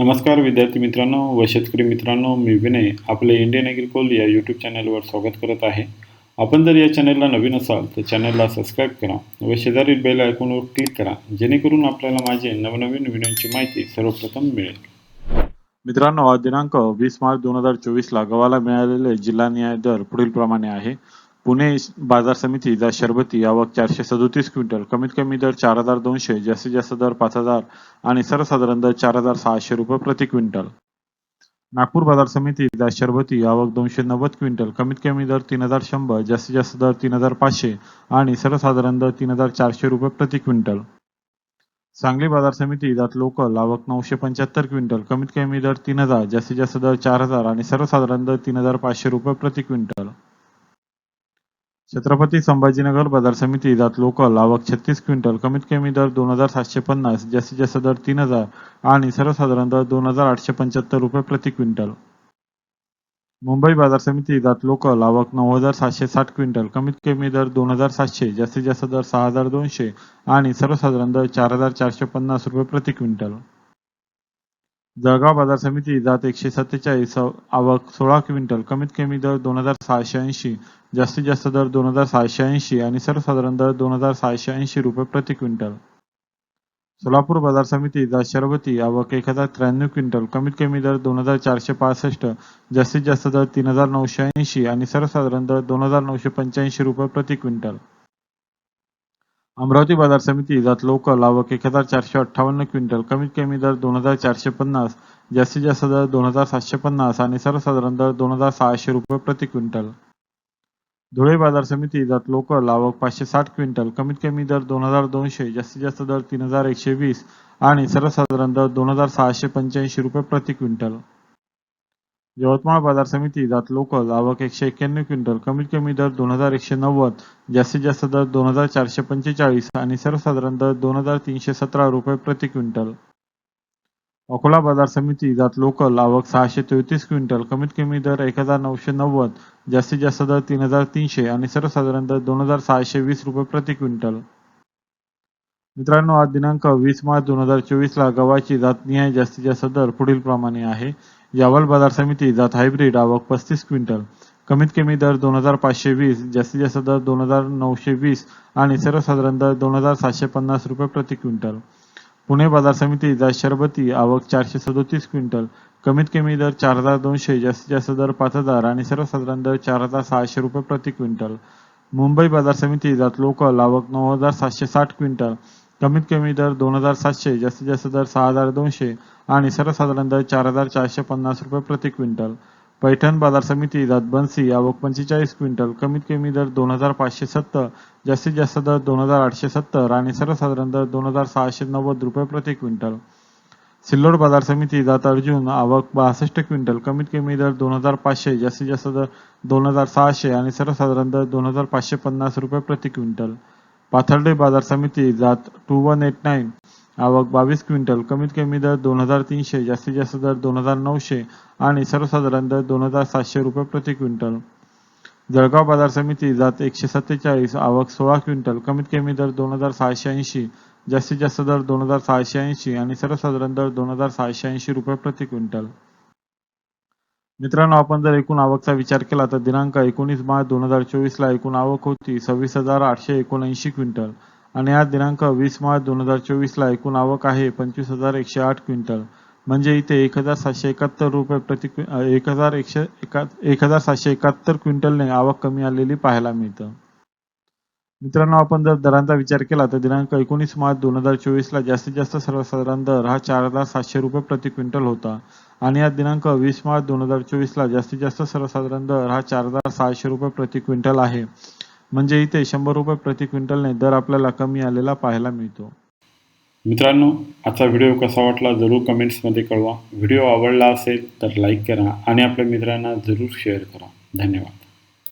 नमस्कार विद्यार्थी मित्रांनो व शेतकरी मित्रांनो मी विनय आपले इंडियन ॲग्रिकोल या यूट्यूब चॅनलवर स्वागत करत आहे. आपण जर या चॅनलला नवीन असाल तर चॅनलला सबस्क्राईब करा व शेजारील बेल आयकॉनवर क्लिक करा जेणेकरून आपल्याला माझे नवनवीन व्हिडिओची माहिती सर्वप्रथम मिळेल. मित्रांनो आज दिनांक वीस मार्च दोन हजार चोवीसला गव्हाला मिळालेले जिल्हा न्याय दर पुढील प्रमाणे आहे. पुणे बाजार समिती जा शरबती आवक चारशे सदोतीस क्विंटल कमीत कमी दर चार हजार दोनशे जास्तीत जास्त दर पाच हजार आणि सर्वसाधारण दर चार हजार सहाशे रुपये प्रति क्विंटल. नागपूर बाजार समिती जा शरबती आवक दोनशे नव्वद क्विंटल कमीत कमी दर तीन हजार शंभर जास्तीत जास्त दर तीन हजार पाचशे आणि सर्वसाधारण दर तीन हजार चारशे रुपये प्रति क्विंटल. सांगली बाजार समिती जात लोकल आवक नऊशे पंच्याहत्तर क्विंटल कमीत कमी दर तीन हजार जास्तीत जास्त दर चार हजार आणि सर्वसाधारण दर तीन हजार पाचशे रुपये प्रति क्विंटल. छत्रपती संभाजीनगर बाजार समिती जात लोकल आवक छत्तीस क्विंटल कमीत कमी दर दोन हजार सातशे पन्नास जास्तीत जास्त दर तीन हजार आणि सर्वसाधारण दर दोन हजार आठशे पंच्याहत्तर रुपये प्रति क्विंटल. मुंबई बाजार समिती जात लोकल आवक नऊ हजार सातशे साठ क्विंटल कमीत कमी दर दोन हजार सातशे जास्तीत जास्त दर सहा हजार दोनशे आणि सर्वसाधारण दर चार हजार चारशे पन्नास रुपये प्रति क्विंटल. जळगाव बाजार समिती जात एकशे सत्तेचाळीस आवक सोळा क्विंटल कमीत कमी दर दोन हजार सहाशे ऐंशी जास्तीत जास्त दर दोन हजार सहाशे ऐंशी आणि सर्वसाधारण दर दोन हजार सहाशे ऐंशी रुपये प्रति क्विंटल. सोलापूर बाजार समिती जात शरबती आवक एक हजार त्र्याण्णव क्विंटल कमीत कमी दर दोन हजार चारशे पासष्ट जास्तीत जास्त दर तीन हजार नऊशे ऐंशी आणि सर्वसाधारण दर दोन हजार नऊशे पंच्याऐंशी रुपये प्रति क्विंटल. अमरावती बाजार समिती जात लोकल आवक एक हजार चारशे अठ्ठावन्न क्विंटल कमीत कमी दर दोन हजार चारशे पन्नास जास्तीत जास्त दर दोन हजार सातशे पन्नास आणि सर्वसाधारण दर दोन हजार सहाशे रुपये प्रति क्विंटल. धुळे बाजार समिती जात लोकल आवक पाचशे साठ क्विंटल कमीत कमी दर दोन हजार दोनशे जास्तीत जास्त दर तीन हजार एकशे वीस आणि सर्वसाधारण दर दोन हजार सहाशे पंच्याऐंशी रुपये प्रति क्विंटल. यवतमाळ बाजार समिती जात लोकल आवक एकशे एक्क्याण्णव क्विंटल कमीत कमी दर दोन हजार एकशे नव्वद जास्तीत जास्त दर दोन हजार चारशे पंचेचाळीस आणि सर्वसाधारण दर दोन हजार तीनशे सतरा रुपये प्रति क्विंटल. अकोला बाजार समिती जात लोकल आवक सहाशे तेहतीस क्विंटल कमीत कमी दर एक हजार नऊशे नव्वद जास्तीत जास्त दर तीन हजार तीनशे आणि सर्वसाधारण दर दोन हजार सहाशे वीस रुपये प्रति क्विंटल. मित्रांनो आज दिनांक वीस मार्च दोन हजार चोवीस ला गव्हाची जातनिहाय जास्तीत सदर पुढील प्रमाणे आहे. यावल बाजार समिती जात हायब्रिड आवक पस्तीस क्विंटल. कमीत कमी दर दोन हजार पाचशे वीस जास्तीत जास्त दर दोन हजार नऊशे वीस आणि सर्वसाधारण दर दोन हजार सातशे पन्नास रुपये प्रति क्विंटल. पुणे बाजार समिती जात शरबती आवक चारशे सदोतीस क्विंटल. कमीत कमी दर चार हजार दोनशे जास्तीत जास्त दर पाच हजार आणि सर्वसाधारण दर चार हजार सहाशे रुपये प्रति क्विंटल. मुंबई बाजार समिती जात लोकल आवक नऊ हजार सातशे साठ क्विंटल. कमीत कमी दर दोन हजार सातशे जास्तीत जास्त दर सहा हजार दोनशे आणि सर्वसाधारण दर चार हजार चारशे पन्नास रुपये प्रति क्विंटल. पैठण बाजार समिती जात बन्सी आवक पंचेचाळीस क्विंटल. कमीत कमी दर दोन हजार पाचशे सत्तर जास्तीत जास्त दर दोन हजार आठशे सत्तर आणि सर्वसाधारण दर दोन हजार सहाशे नव्वद रुपये प्रति क्विंटल. सिल्लोड बाजार समिती जात अर्जुन आवक बासष्ट क्विंटल. कमीत कमी दर दोन हजार पाचशे जास्तीत जास्त दर दोन हजार सहाशे आणि सर्वसाधारण दर दोन हजार पाचशे पन्नास रुपये प्रति क्विंटल. पाथर्डे बाजार समिती जात टू वन एट नाईन आवक बावीस क्विंटल कमीत कमी दर दोन हजार तीनशे जास्तीत जास्त दर दोन हजार नऊशे आणि सर्वसाधारण दर दोन हजार सातशे रुपये प्रति क्विंटल. जळगाव बाजार समिती जात एकशे सत्तेचाळीस. आवक सोळा क्विंटल कमीत कमी दर दोन हजार सहाशे ऐंशी जास्तीत जास्त दर दोन हजार सहाशे ऐंशी आणि सर्वसाधारण दर दोन हजार सहाशे ऐंशी रुपये प्रति क्विंटल. मित्रांनो आपण जर एकूण आवकचा विचार केला तर दिनांक एकोणीस मार्च दोन हजार चोवीस ला एकूण आवक होती सव्वीस हजार आठशे एकोणऐंशी क्विंटल आणि आज दिनांक वीस मार्च दोन हजार चोवीस ला एकूण आवक आहे पंचवीस हजार एकशे आठ क्विंटल. म्हणजे इथे एक हजार सातशे एकाहत्तर रुपये प्रति एक हजार एकशे एका एक हजार सातशे एकाहत्तर क्विंटलने आवक कमी आलेली पाहायला मिळतं. मित्रांनो आपण जर दरांचा विचार केला तर दिनांक एकोणीस मार्च दोन हजार चोवीस ला जास्तीत जास्त सर्वसाधारण दर हा चार हजार सातशे रुपये प्रति क्विंटल होता. आणि या दिनांक वीस मार्च दोन हजार चोवीस ला जास्तीत जास्त सर्वसाधारण दर हा चार हजार सहाशे रुपये प्रति क्विंटल आहे. म्हणजे इथे शंभर रुपये प्रति क्विंटलने दर आपल्याला कमी आलेला पाहायला मिळतो. मित्रांनो आजचा व्हिडिओ कसा वाटला जरूर कमेंट्समध्ये कळवा. व्हिडिओ आवडला असेल तर लाईक करा आणि आपल्या मित्रांना जरूर शेअर करा. धन्यवाद.